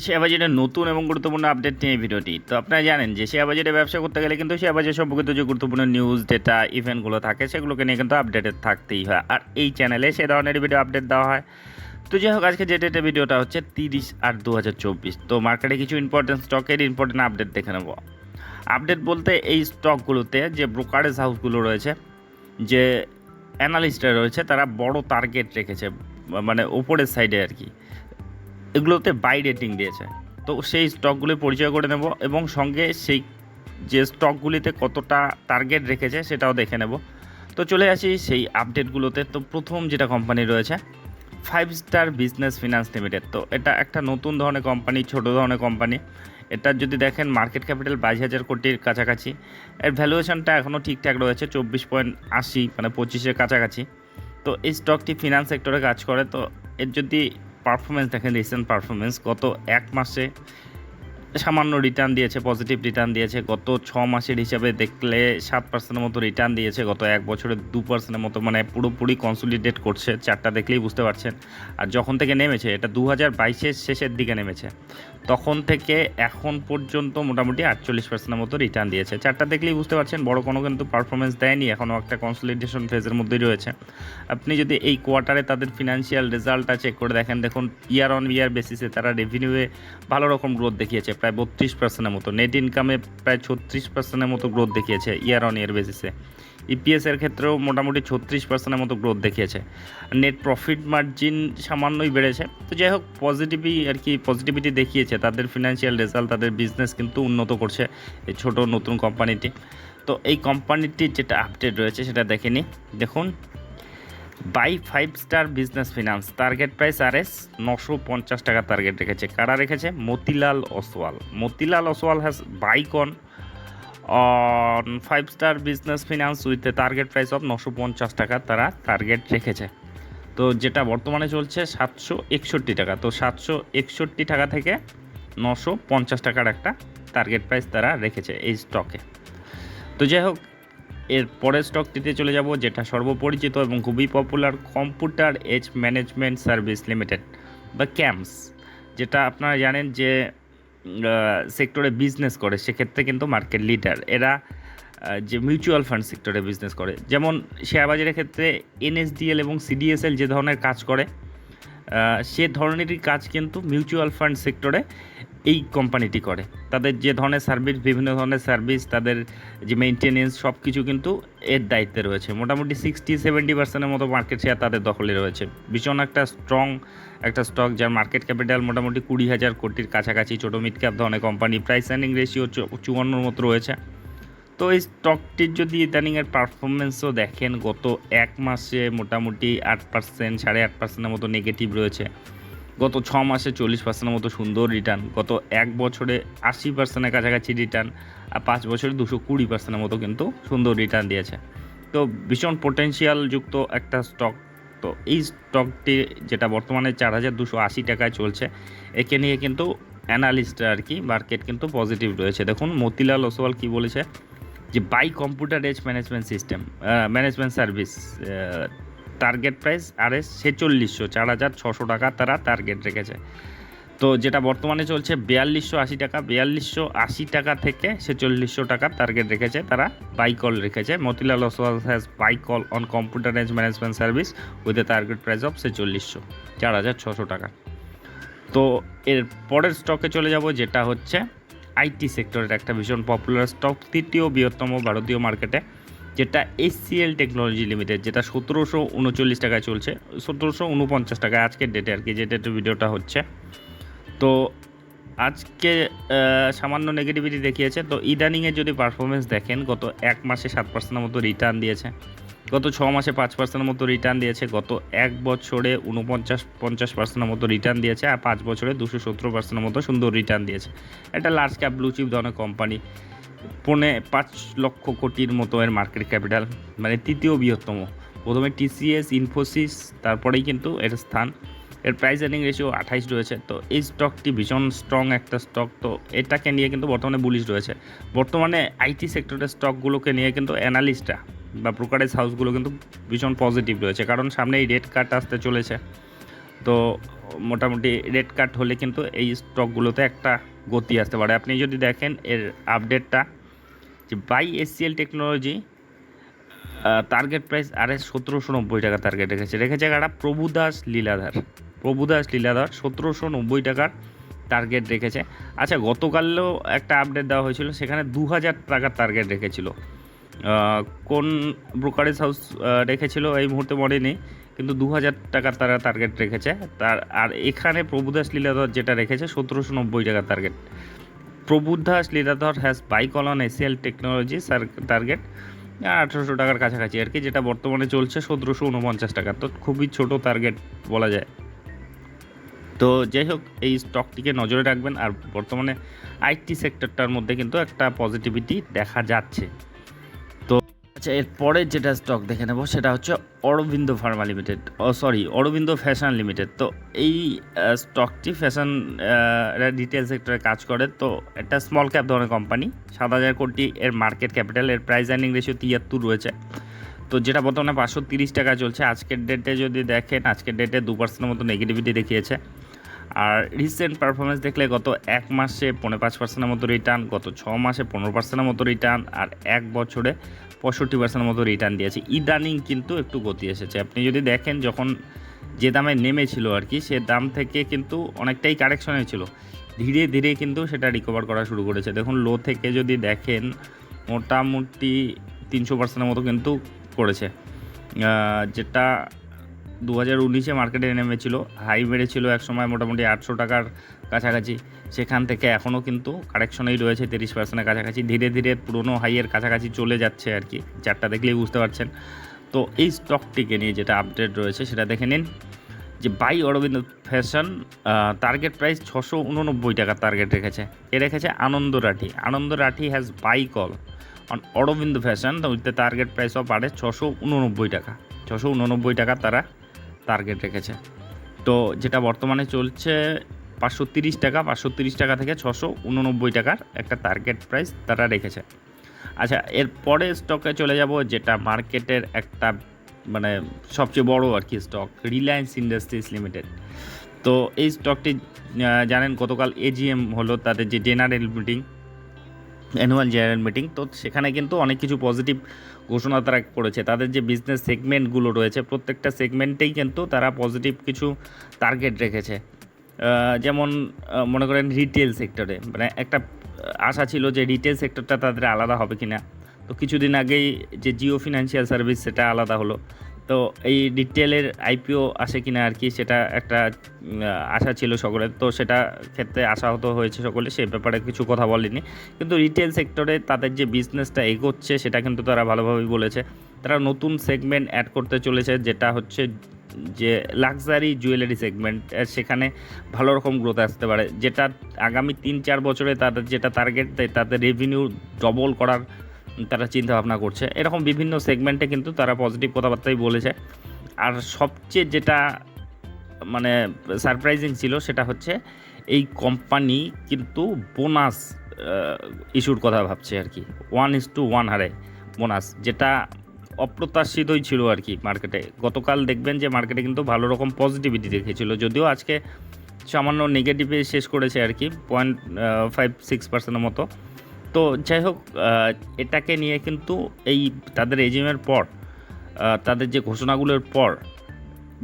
Share বাজারের নতুন এবং গুরুত্বপূর্ণ আপডেট নিয়ে ভিডিওটি। তো আপনারা জানেন যে শেয়ার বাজারে ব্যবসা করতে গেলে কিন্তু শেয়ার বাজার সম্পর্কিত যে গুরুত্বপূর্ণ নিউজ ডেটা ইভেন্টগুলো থাকে, সেগুলোকে নিয়ে কিন্তু আপডেটেড থাকতেই হয়। আর এই চ্যানেলে সে ধরনের ভিডিও আপডেট দেওয়া হয়। তো যাই হোক, আজকে যে ডেটে ভিডিওটা হচ্ছে তিরিশ আট দু তো মার্কেটে কিছু ইম্পর্টেন্ট স্টকের ইম্পর্টেন্ট আপডেট দেখে নেব। আপডেট বলতে এই স্টকগুলোতে যে ব্রোকারেজ হাউসগুলো রয়েছে, যে অ্যানালিস্টরা রয়েছে, তারা বড় টার্গেট রেখেছে মানে ওপরের সাইডে আর কি। এগুলোতে বাই রেটিং দিয়েছে। তো সেই স্টকগুলি পরিচয় করে নেব এবং সঙ্গে সেই যে স্টকগুলিতে কতটা টার্গেট রেখেছে সেটাও দেখে নেব। তো চলে আসি সেই আপডেটগুলোতে তো প্রথম যেটা কোম্পানি রয়েছে five star business finance limited তো এটা একটা নতুন ধরনের কোম্পানি ছোট ধরনের কোম্পানি এটা যদি দেখেন মার্কেট ক্যাপিটাল বাইশ হাজার কোটির কাছাকাছি। এর ভ্যালুয়েশনটা এখনও ঠিকঠাক রয়েছে, চব্বিশ পয়েন্ট আশি মানে পঁচিশের কাছাকাছি। তো এই স্টকটি ফিনান্স সেক্টরে কাজ করে। তো এর যদি পারফরমেন্স দেখেন রিসেন্ট পারফরমেন্স গত এক মাসে সামান্য রিটার্ন দিয়েছে পজিটিভ রিটার্ন দিয়েছে। গত ছ মাসের হিসাবে দেখলে সাত পার্সেন্টের মতো রিটার্ন দিয়েছে, গত এক বছরে দু পার্সেন্টের মতো মানে পুরোপুরি কনসলিডেট করছে। চারটা দেখলেই বুঝতে পারছেন। আর যখন থেকে নেমেছে, এটা দু হাজার বাইশের শেষের দিকে নেমেছে, তখন থেকে এখন পর্যন্ত মোটামুটি আটচল্লিশ পার্সেন্টের মতো রিটার্ন দিয়েছে। চারটা দেখলেই বুঝতে পারছেন, বড় কোনো কিন্তু পারফরমেন্স দেয়নি, এখনও একটা কনসলিডেশন ফেজের মধ্যেই রয়েছে। আপনি যদি এই কোয়ার্টারে তাদের ফিনান্সিয়াল রেজাল্টটা চেক করে দেখেন, দেখুন ইয়ার অন ইয়ার বেসিসে তারা রেভিনিউয়ে ভালো রকম গ্রোথ দেখিয়েছে। প্রায় বত্রিশ পার্সেন্টের মতো। নেট ইনকামে প্রায় ছত্রিশ পার্সেন্টের মতো গ্রোথ দেখিয়েছে ইয়ার অন ইয়ার বেসিসে ইপিএস এর ক্ষেত্রেও মোটামুটি ছত্রিশ পার্সেন্টের মতো গ্রোথ দেখিয়েছে। নেট প্রফিট মার্জিন সামান্যই বেড়েছে। তো যাই হোক পজিটিভই আর কি পজিটিভিটি দেখিয়েছে। তাদের ফিনান্সিয়াল রেজাল্ট তাদের বিজনেস কিন্তু উন্নত করছে এই ছোট নতুন কোম্পানিটি তো এই কোম্পানিটির যেটা আপডেট রয়েছে সেটা দেখে নিই। দেখুন। Buy five star business finance target price আর এস নশো পঞ্চাশ টাকা টার্গেট রেখেছে। কারা রেখেছে? Motilal Oswal Motilal Oswal has bike on on five star business finance with a target price of নশো পঞ্চাশ টাকা তারা টার্গেট রেখেছে। তো যেটা বর্তমানে চলছে সাতশো একষট্টি টাকা। তো সাতশো একষট্টি টাকা থেকে নশো পঞ্চাশ টাকার একটা টার্গেট প্রাইস তারা রেখেছে এই স্টকে তো যাই হোক এর পরের স্টকটিতে চলে যাব, যেটা সর্বপরিচিত এবং খুবই popular computer age management service limited বা ক্যাম্পস যেটা আপনারা জানেন যে সেক্টরে বিজনেস করে, সেক্ষেত্রে কিন্তু মার্কেট লিডার এরা যে মিউচুয়াল ফান্ড সেক্টরে বিজনেস করে। যেমন শেয়ার বাজারের ক্ষেত্রে এনএসডিএল এবং সিডিএসএল যে ধরনের কাজ করে সে ধরনেরই কাজ কিন্তু মিউচুয়াল ফান্ড সেক্টরে এই কোম্পানিটি করে। তাদের যে ধরনের সার্ভিস বিভিন্ন ধরনের সার্ভিস তাদের যে মেনটেনেন্স সব কিছু কিন্তু এর দায়িত্বে রয়েছে। মোটামুটি সিক্সটি সেভেন্টি পার্সেন্টের মতো মার্কেট শেয়ার তাদের দখলে রয়েছে। ভীষণ একটা স্ট্রং একটা স্টক যার মার্কেট ক্যাপিটাল মোটামুটি কুড়ি হাজার কোটির কাছাকাছি, ছোটো মিড ক্যাপ ধরনের কোম্পানি প্রাইস আর্নিং রেশিও চুয়ান্নর মতো রয়েছে। তো এই স্টকটির যদি ইদানিংয়ের পারফরমেন্সও দেখেন, গত এক মাসে মোটামুটি আট পার্সেন্ট সাড়ে আট পার্সেন্টের মতো নেগেটিভ রয়েছে। গত ছ মাসে চল্লিশ পার্সেন্টের মতো সুন্দর রিটার্ন গত এক বছরে আশি পার্সেন্টের কাছাকাছি রিটার্ন আর পাঁচ বছরে দুশো কুড়ি পার্সেন্টের মতো কিন্তু সুন্দর রিটার্ন দিয়েছে। তো ভীষণ পোটেনশিয়াল যুক্ত একটা স্টক তো এই স্টকটি যেটা বর্তমানে চার হাজার দুশো আশি টাকায় চলছে, একে নিয়ে কিন্তু অ্যানালিস্টরা আর কি মার্কেট কিন্তু পজিটিভ রয়েছে। দেখুন, মতিলাল ওসওয়াল কি বলেছে যে buy computer age management system management service target price R S ছেচল্লিশশো, চার হাজার ছশো টাকা তারা টার্গেট রেখেছে। তো যেটা বর্তমানে চলছে, বিয়াল্লিশশো আশি টাকা, বিয়াল্লিশশো আশি টাকা থেকে ছেচল্লিশশো টাকা টার্গেট রেখেছে তারা বাই কল রেখেছে। Motilal Oswal has buy call on computer age management service with a target price of ছেচল্লিশশো, চার হাজার ছশো টাকা। তো এর পরের স্টকে চলে যাব, যেটা হচ্ছে আইটি সেক্টরের একটা ভীষণ পপুলার স্টক তৃতীয় বৃহত্তম ভারতীয় মার্কেটে যেটা এসসিএল টেকনোলজি লিমিটেড, যেটা সতেরোশো উনচল্লিশ টাকায় চলছে, সতেরোশো উনপঞ্চাশ টাকায় আজকের ডেটে আর কি, যে ডেটে ভিডিওটা হচ্ছে। তো আজকে সামান্য নেগেটিভিটি দেখিয়েছে। তো ইদানিংয়ে যদি পারফরমেন্স দেখেন, গত এক মাসে সাত পার্সেন্টের মতো রিটার্ন দিয়েছে। গত ছ মাসে পাঁচ পার্সেন্টের মতো রিটার্ন দিয়েছে। গত এক বছরে উনপঞ্চাশ, পঞ্চাশ পার্সেন্টের মতো রিটার্ন দিয়েছে। আর পাঁচ বছরে দুশো সতেরো পার্সেন্টের মতো সুন্দর রিটার্ন দিয়েছে। একটা লার্জ ক্যাপ ব্লু চিপ ধরনের কোম্পানি পৌনে পাঁচ লক্ষ কোটির মতো এর মার্কেট ক্যাপিটাল মানে তৃতীয় বৃহত্তম। প্রথমে টিসিএস ইনফোসিস তারপরেই কিন্তু এর স্থান। এর প্রাইস আর্নিং রেশিও আঠাইশ রয়েছে। তো এই স্টকটি ভীষণ স্ট্রং একটা স্টক তো এটাকে নিয়ে কিন্তু বর্তমানে বুলিশ রয়েছে। বর্তমানে আইটি সেক্টরের স্টকগুলোকে নিয়ে কিন্তু অ্যানালিস্টরা বা ব্রোকারেজ হাউসগুলো কিন্তু ভীষণ পজিটিভ রয়েছে। কারণ সামনে এই রেড কার্ড আসতে চলেছে। তো মোটামুটি রেড কাট হলে কিন্তু এই স্টকগুলোতে একটা গতি আসতে পারে। আপনি যদি দেখেন এর আপডেটটা যে buy SCL technology target price আরে সতেরোশো নব্বই টাকা টার্গেট রেখেছে। রেখেছে কারা? প্রভুদাস লীলাধার। প্রভুদাস লীলাধার সতেরোশো নব্বই টাকার টার্গেট রেখেছে। আচ্ছা গতকালও একটা আপডেট দেওয়া হয়েছিল, সেখানে দু হাজার টাকার টার্গেট রেখেছিল। কোন ব্রোকারেজ হাউস রেখেছিল, এই মুহূর্তে মনে নেই, কিন্তু দু হাজার টাকার তারা টার্গেট রেখেছে। তার, আর এখানে প্রভুদাস লীলাধর যেটা রেখেছে, সতেরোশো নব্বই টাকার target Prabhudas Lilladher has buy call on ACL technology target আঠেরোশো টাকার কাছাকাছি আর কি, যেটা বর্তমানে চলছে সতেরোশো উনপঞ্চাশ টাকা তো খুবই ছোট টার্গেট বলা যায়। তো যাই হোক, এই স্টকটিকে নজরে রাখবেন, আর বর্তমানে আইটি সেক্টরটার মধ্যে কিন্তু একটা পজিটিভিটি দেখা যাচ্ছে। আচ্ছা এরপরে যেটা স্টক দেখে নেব সেটা হচ্ছে অরবিন্দ ফার্মা লিমিটেড ও সরি অরবিন্দ ফ্যাশন লিমিটেড তো এই স্টকটি ফ্যাশন রিটেল সেক্টরে কাজ করে। তো একটা স্মল ক্যাপ ধরনের কোম্পানি সাত হাজার কোটি এর মার্কেট ক্যাপিটাল এর প্রাইস আর্নিং রেশিও তিয়াত্তর রয়েছে। তো যেটা বর্তমানে পাঁচশো তিরিশ টাকা চলছে, আজকের ডেটে যদি দেখেন, আজকের ডেটে দু পার্সেন্টের মতো নেগেটিভিটি দেখিয়েছে। আর রিসেন্ট পারফরমেন্স দেখলে গত এক মাসে পনেরো পাঁচ পার্সেন্টের মতো রিটার্ন গত ছ মাসে পনেরো পার্সেন্টের মতো রিটার্ন আর এক বছরে পঁয়ষট্টি পার্সেন্টের মতো রিটার্ন দিয়েছে। ইদানিং কিন্তু একটু গতি এসেছে। আপনি যদি দেখেন যখন যে দামে নেমেছিল আর কি, সে দাম থেকে কিন্তু অনেকটাই কারেকশনে ছিল ধীরে ধীরে কিন্তু সেটা রিকভার করা শুরু করেছে। দেখুন লো থেকে যদি দেখেন, মোটামুটি তিনশো পার্সেন্টের মতো কিন্তু করেছে। যেটা দু হাজার উনিশে মার্কেটে নেমেছিল, হাই বেড়েছিল এক সময় মোটামুটি আটশো টাকার কাছাকাছি। সেখান থেকে এখনও কিন্তু কারেকশনেই রয়েছে তিরিশ পার্সেন্টের কাছাকাছি। ধীরে ধীরে পুরনো হাইয়ের কাছাকাছি চলে যাচ্ছে আর কি, চারটা দেখলেই বুঝতে পারছেন। তো এই স্টকটিকে নিয়ে যেটা আপডেট রয়েছে সেটা দেখে নিন যে buy Arvind fashion target price ছশো উননব্বই টাকা টার্গেট রেখেছে। এ রেখেছে Anand Rathi Anand Rathi has buy call on Arvind fashion, with the target price of আড়ে ছশো উননব্বই টাকা। ছশো উননব্বই টাকা তারা টার্গেট রেখেছে। তো যেটা বর্তমানে চলছে পাঁচশো তিরিশ টাকা, পাঁচশো তিরিশ টাকা থেকে ছশো উননব্বই টাকার একটা টার্গেট প্রাইস তারা রেখেছে। আচ্ছা এরপরে স্টকে চলে যাব যেটা মার্কেটের একটা মানে সবচেয়ে বড় আর কি স্টক রিলায়েন্স ইন্ডাস্ট্রিজ লিমিটেড তো এই স্টকটি জানেন গতকাল এজিএম হলো তাদের যে general meeting annual general meeting তো সেখানে কিন্তু অনেক কিছু পজিটিভ ঘোষণা তারা করেছে। তাদের যে বিজনেস সেগমেন্টগুলো রয়েছে, প্রত্যেকটা সেগমেন্টেই কিন্তু তারা পজিটিভ কিছু টার্গেট রেখেছে। যেমন মনে করেন রিটেল সেক্টরে মানে একটা আশা ছিল যে রিটেল সেক্টরটা তাদের আলাদা হবে কিনা। তো কিছুদিন আগেই যে জিও ফিনান্সিয়াল সার্ভিস সেটা আলাদা হলো। তো এই রিটেলের আইপিও আসে কিনা আর কি, সেটা একটা আশা ছিল সকলের। তো সেটা ক্ষেত্রে আশাহত হয়েছে সকলে, সে ব্যাপারে কিছু কথা বলেনি। কিন্তু রিটেল সেক্টরে তাদের যে বিজনেসটা এগোচ্ছে, সেটা কিন্তু তারা ভালোভাবেই বলেছে। তারা নতুন সেগমেন্ট অ্যাড করতে চলেছে, যেটা হচ্ছে যে লাক্সারি জুয়েলারি সেগমেন্ট সেখানে ভালো রকম গ্রোথ আসতে পারে। যেটা আগামী তিন চার বছরে তাদের যেটা টার্গেট তাদের রেভিনিউ ডবল করার তারা চিন্তা ভাবনা করছে। এরকম বিভিন্ন সেগমেন্টে কিন্তু তারা পজিটিভ কথাবার্তাই বলেছে। আর সবচেয়ে যেটা মানে সারপ্রাইজিং ছিল সেটা হচ্ছে এই কোম্পানি কিন্তু বোনাস ইস্যুর কথা ভাবছে আর কি। ওয়ান ইস টু ওয়ান হারে বোনাস যেটা অপ্রত্যাশিতই ছিল আর কি মার্কেটে গতকাল দেখবেন যে মার্কেটে কিন্তু ভালো রকম পজিটিভিটি দেখেছিল যদিও আজকে সামান্য নেগেটিভে শেষ করেছে আর কি পয়েন্ট ফাইভ সিক্স পার্সেন্টের মতো। তো যাই হোক এটাকে নিয়ে কিন্তু এই তাদের এজিএমের পর তাদের যে ঘোষণাগুলোর পর,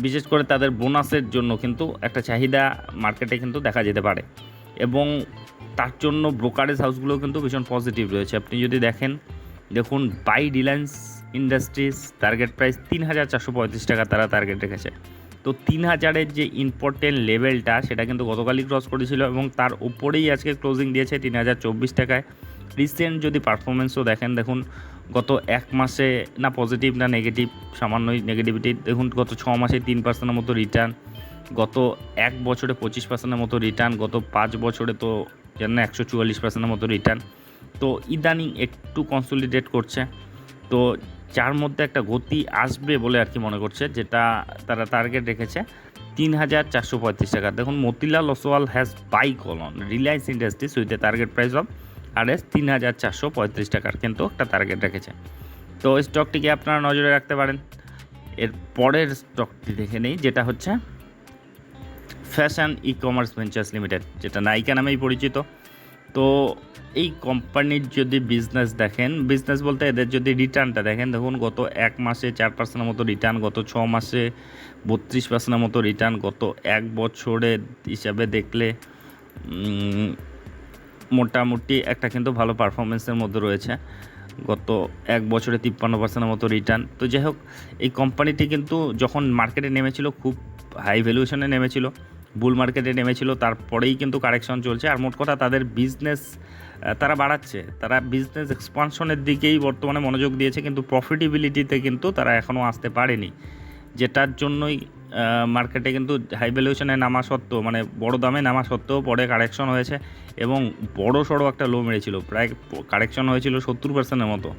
বিশেষ করে তাদের বোনাসের জন্য কিন্তু একটা চাহিদা মার্কেটে কিন্তু দেখা যেতে পারে। এবং তার জন্য ব্রোকারেজ হাউসগুলো কিন্তু ভীষণ পজিটিভ রয়েছে। আপনি যদি দেখেন, দেখুন buy Reliance industries target price তিন হাজার চারশো পঁয়ত্রিশ টাকা তারা টার্গেট রেখেছে। তো তিন হাজারের যে ইম্পর্টেন্ট লেভেলটা সেটা কিন্তু গতকালই ক্রস করেছিল এবং তার উপরেই আজকে ক্লোজিং দিয়েছে তিন হাজার চব্বিশ টাকায়। রিসেন্ট যদি পারফরমেন্সও দেখেন, দেখুন গত এক মাসে না পজিটিভ না নেগেটিভ সামান্যই নেগেটিভিটি দেখুন গত ছ মাসে তিন পার্সেন্টের মতো রিটার্ন গত এক বছরে পঁচিশ পার্সেন্টের মতো রিটার্ন গত পাঁচ বছরে তো যেন একশো চুয়াল্লিশ পার্সেন্টের মতো রিটার্ন তো ইদানিং একটু কনসলিডেট করছে। তো যার মধ্যে একটা গতি আসবে বলে আর কি মনে করছে, যেটা তারা টার্গেট রেখেছে, তিন হাজার চারশো পঁয়ত্রিশ টাকা। দেখুন Motilal Oswal has buy call on Reliance industries with a target price of R S তিন হাজার চারশো পঁয়ত্রিশ টাকার কিন্তু একটা টার্গেট রেখেছে। তো স্টকটিকে আপনারা নজরে রাখতে পারেন। এর পরের স্টকটি দেখে নেই, যেটা হচ্ছে fashion e commerce ventures limited যেটা নাইকা নামেই পরিচিত। তো এই কোম্পানির যদি বিজনেস দেখেন বিজনেস বলতে এদের যদি রিটার্নটা দেখেন, দেখুন গত এক মাসে চার পার্সেন্টের মতো রিটার্ন গত ছ মাসে বত্রিশ পার্সেন্টের মতো রিটার্ন গত এক বছরের হিসাবে দেখলে মোটামুটি একটা কিন্তু ভালো পারফরমেন্সের মধ্যে রয়েছে। গত এক বছরে তিপ্পান্ন পার্সেন্টের মতো রিটার্ন তো যাই হোক, এই কোম্পানিটি কিন্তু যখন মার্কেটে নেমেছিল, খুব হাই ভ্যালুয়েশনে নেমেছিল বুল মার্কেটে নেমেছিল, তারপরেই কিন্তু কারেকশন চলছে। আর মোট কথা, তাদের বিজনেস তারা বাড়াচ্ছে। তারা বিজনেস এক্সপানশনের দিকেই বর্তমানে মনোযোগ দিয়েছে, কিন্তু প্রফিটেবিলিটিতে কিন্তু তারা এখনও আসতে পারেনি। যেটার জন্যই মার্কেটে কিন্তু হাই ভ্যালুয়েশনে নামা সত্ত্বেও মানে বড় দামে নামা সত্ত্বেও পরে কারেকশন হয়েছে এবং বড় সড়ো একটা লো মেরেছিল প্রায় কারেকশন হয়েছিল সত্তর পার্সেন্টের মতো।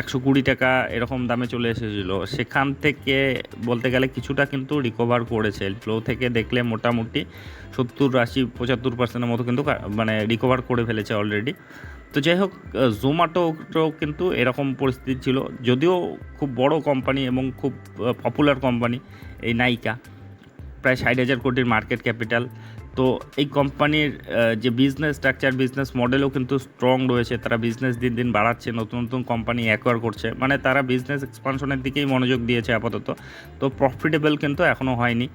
একশো কুড়ি টাকা এরকম দামে চলে এসেছিল। সেখান থেকে বলতে গেলে কিছুটা কিন্তু রিকভার করেছে। ফ্লো থেকে দেখলে মোটামুটি সত্তর, আশি, পঁচাত্তর পার্সেন্টের মতো কিন্তু মানে রিকভার করে ফেলেছে অলরেডি তো যাই হোক জোম্যাটোও কিন্তু এরকম পরিস্থিতি ছিল। যদিও খুব বড় কোম্পানি এবং খুব পপুলার কোম্পানি এই নাইকা প্রায় ষাট হাজার কোটির মার্কেট ক্যাপিটাল তো এই কোম্পানির যে বিজনেস স্ট্রাকচার বিজনেস মডেলও কিন্তু স্ট্রং রয়েছে। তারা বিজনেস দিন দিন বাড়াচ্ছে, নতুন নতুন কোম্পানি অ্যাকোয়ার করছে। মানে তারা বিজনেস এক্সপানশনের দিকেই মনোযোগ দিয়েছে আপাতত। তো প্রফিটেবল কিন্তু এখনও হয়নি।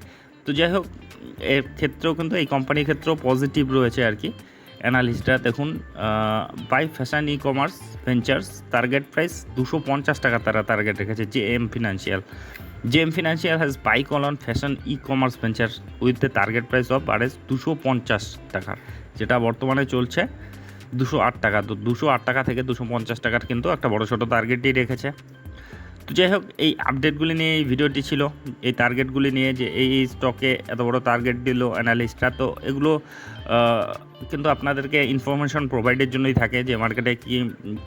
তো যাই হোক, এর ক্ষেত্রেও কিন্তু এই কোম্পানির ক্ষেত্রেও পজিটিভ রয়েছে আর কি। অ্যানালিস্টরা দেখুন buy fashion e commerce ventures target price দুশো পঞ্চাশ টাকা তারা টার্গেট রেখেছে J M financial J M financial has buy on fashion e commerce venture with the target price of R S দুশো পঞ্চাশ টাকার যেটা বর্তমানে চলছে দুশো আট টাকা। তো দুশো আট টাকা থেকে দুশো পঞ্চাশ টাকার কিন্তু একটা বড় ছোটো টার্গেটই রেখেছে। তো যাই হোক, এই আপডেটগুলি নিয়ে এই ভিডিওটি ছিল। এই টার্গেটগুলি নিয়ে যে এই স্টকে এত বড় টার্গেট দিল অ্যানালিস্টরা তো এগুলো কিন্তু আপনাদেরকে ইনফরমেশন প্রোভাইডের জন্যই থাকে, যে মার্কেটে কী,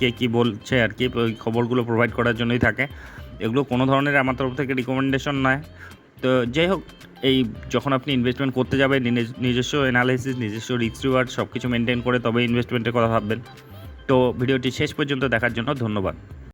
কে কী বলছে আর কি, ওই খবরগুলো প্রোভাইড করার জন্যই থাকে। এগুলো কোনো ধরনের আমার তরফ থেকে রিকমেন্ডেশন নয়। তো যাই হোক, এই যখন আপনি ইনভেস্টমেন্ট করতে যাবেন, নিজে- নিজস্ব অ্যানালাইসিস নিজস্ব রিস্ক রিওয়ার্ড সব কিছু মেনটেন করে তবে ইনভেস্টমেন্টের কথা ভাববেন। তো ভিডিওটি শেষ পর্যন্ত দেখার জন্য ধন্যবাদ।